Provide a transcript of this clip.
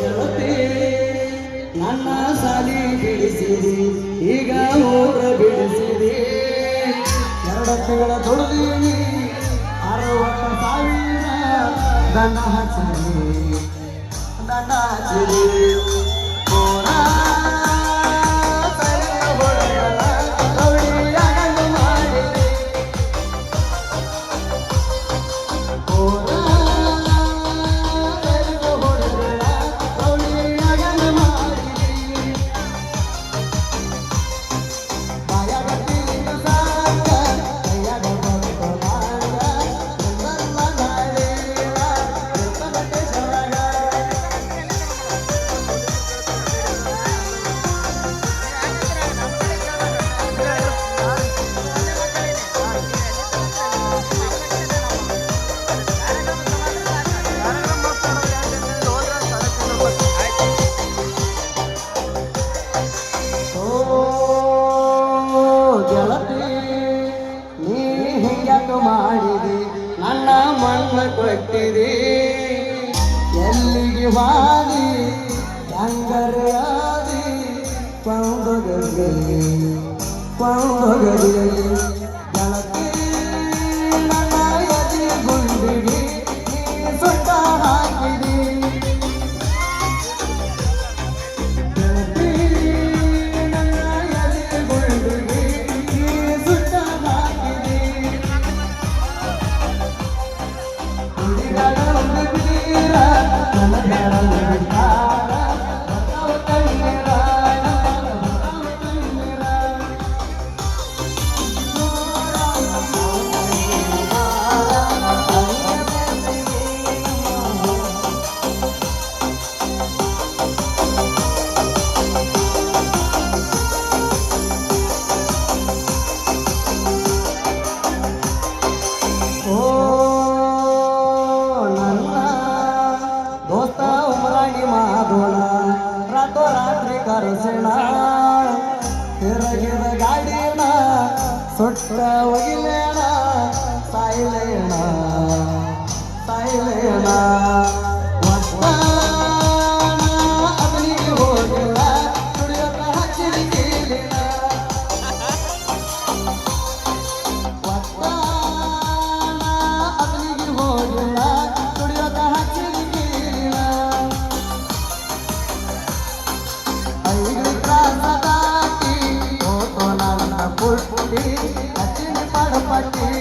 ಗೆಳತಿ ನನ್ನ ಸಾಲಿ ಗಿಳಿಸಿದಿ ಈಗ ಹೋರ ಬಿಡಿಸಿದಿ. ಎರಡತ್ತೆಗಳ ತೊಡದೀನಿ ಅರವತ್ತ ಸಾವಿರ ದಂಡ ಹಚ್ಚಿರಿ ದಂಡ ಮಾಡಿದಿ ನನ್ನ ಮಣ್ಣ ಕೊಟ್ಟಿದಿ ಎಲ್ಲಿಗೆ ವಾದಿ ಹೆಂಗರಾದಿ ಕೊಂದೊಗದಿ ಕೊಂದೊಗದಿ ಗೆಳತಿ Dilala. ಕರೆಸೋಣ. ತಿರುಗಿದ ಗಾಡಿನ ಸುಟ್ಟ ಒಗಿಲೇಣ ಸಾಯಿಲೇಣ. আমাকে